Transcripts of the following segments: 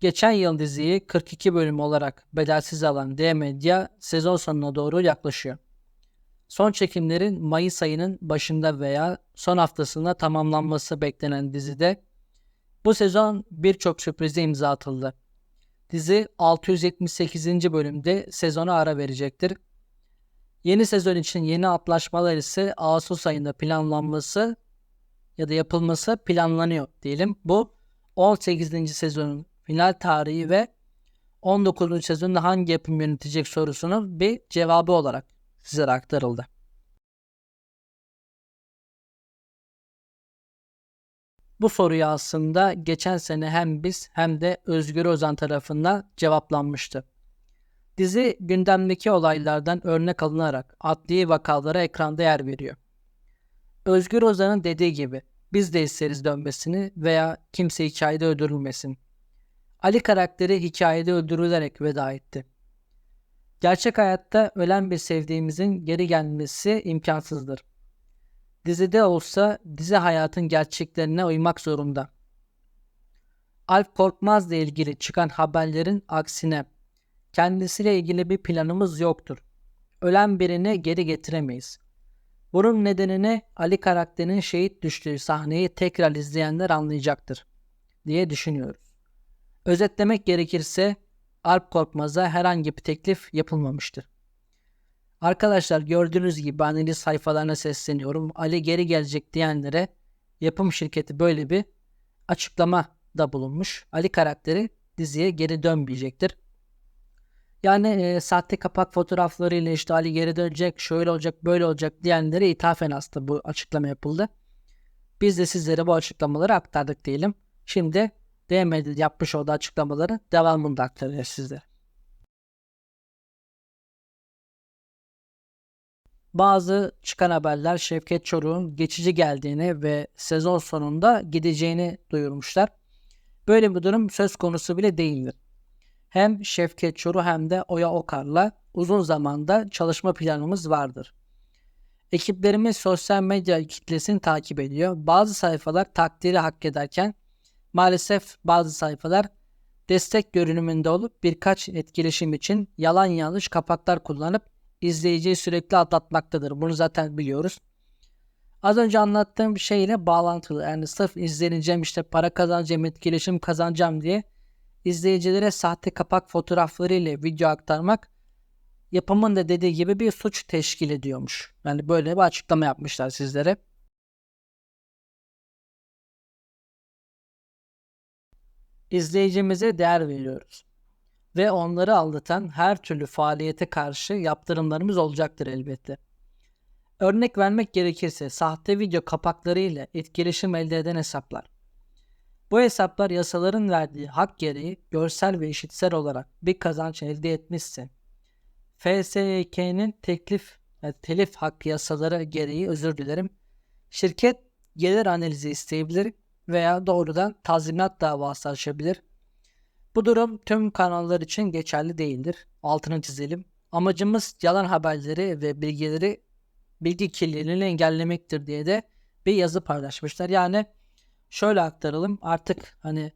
Geçen yıl diziyi 42 bölüm olarak bedelsiz alan D-Medya sezon sonuna doğru yaklaşıyor. Son çekimlerin Mayıs ayının başında veya son haftasında tamamlanması beklenen dizide bu sezon birçok sürprize imza atıldı. Dizi 678. bölümde sezona ara verecektir. Yeni sezon için yeni antlaşmalar ise Ağustos ayında planlanması ya da yapılması planlanıyor diyelim. Bu 18. sezonun final tarihi ve 19. sezonda hangi yapım yönetecek sorusunun bir cevabı olarak sizlere aktarıldı. Bu soruyu aslında geçen sene hem biz hem de Özgür Ozan tarafından cevaplanmıştı. Dizi gündemdeki olaylardan örnek alınarak adli vakalara ekranda yer veriyor. Özgür Ozan'ın dediği gibi biz de isteriz dönmesini veya kimse hikayede öldürülmesin. Ali karakteri hikayede öldürülerek veda etti. Gerçek hayatta ölen bir sevdiğimizin geri gelmesi imkansızdır. Dizide olsa dizi hayatın gerçeklerine uymak zorunda. Alp Korkmaz'la ilgili çıkan haberlerin aksine kendisiyle ilgili bir planımız yoktur. Ölen birini geri getiremeyiz. Bunun nedenini Ali karakterinin şehit düştüğü sahneyi tekrar izleyenler anlayacaktır diye düşünüyoruz. Özetlemek gerekirse Alp Korkmaz'a herhangi bir teklif yapılmamıştır. Arkadaşlar gördüğünüz gibi analiz sayfalarına sesleniyorum. Ali geri gelecek diyenlere yapım şirketi böyle bir açıklama da bulunmuş. Ali karakteri diziye geri dönmeyecektir. Yani e, sahte kapak fotoğraflarıyla işte Ali geri dönecek, şöyle olacak, böyle olacak diyenlere ithafen aslında bu açıklama yapıldı. Biz de sizlere bu açıklamaları aktardık diyelim. Şimdi DM'de yapmış olduğu açıklamaları devamında aktaracağız sizlere. Bazı çıkan haberler Şevket Çoruk'un geçici geldiğini ve sezon sonunda gideceğini duyurmuşlar. Böyle bir durum söz konusu bile değildir. Hem Şevket Çoruk hem de Oya Okar'la uzun zamanda çalışma planımız vardır. Ekiplerimiz sosyal medya kitlesini takip ediyor. Bazı sayfalar takdiri hak ederken maalesef bazı sayfalar destek görünümünde olup birkaç etkileşim için yalan yanlış kapaklar kullanıp izleyiciyi sürekli atlatmaktadır. Bunu zaten biliyoruz. Az önce anlattığım şeyle bağlantılı. Yani sırf izleneceğim işte para kazanacağım, etkileşim kazanacağım diye izleyicilere sahte kapak fotoğrafları ile video aktarmak yapımın da dediği gibi bir suç teşkil ediyormuş. Yani böyle bir açıklama yapmışlar sizlere. İzleyicimize değer veriyoruz. Ve onları aldatan her türlü faaliyete karşı yaptırımlarımız olacaktır elbette. Örnek vermek gerekirse sahte video kapakları ile etkileşim elde eden hesaplar. Bu hesaplar yasaların verdiği hak gereği görsel ve işitsel olarak bir kazanç elde etmişse, FSYK'nin teklif ve telif hakkı yasaları gereği özür dilerim, şirket gelir analizi isteyebilir veya doğrudan tazminat davası açabilir. Bu durum tüm kanallar için geçerli değildir. Altını çizelim. Amacımız yalan haberleri ve bilgileri bilgi kirliliğini engellemektir diye de bir yazı paylaşmışlar. Yani şöyle aktaralım artık hani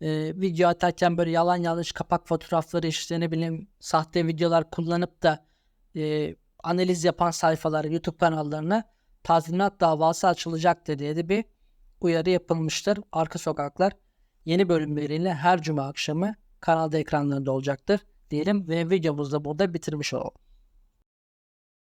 e, video atarken böyle yalan yanlış kapak fotoğrafları işte ne bileyim sahte videolar kullanıp da e, analiz yapan sayfalar YouTube kanallarına tazminat davası açılacaktır diye de bir uyarı yapılmıştır. Arka Sokaklar yeni bölümleriyle her cuma akşamı kanalda ekranlarında olacaktır diyelim ve videomuzu da burada bitirmiş olalım.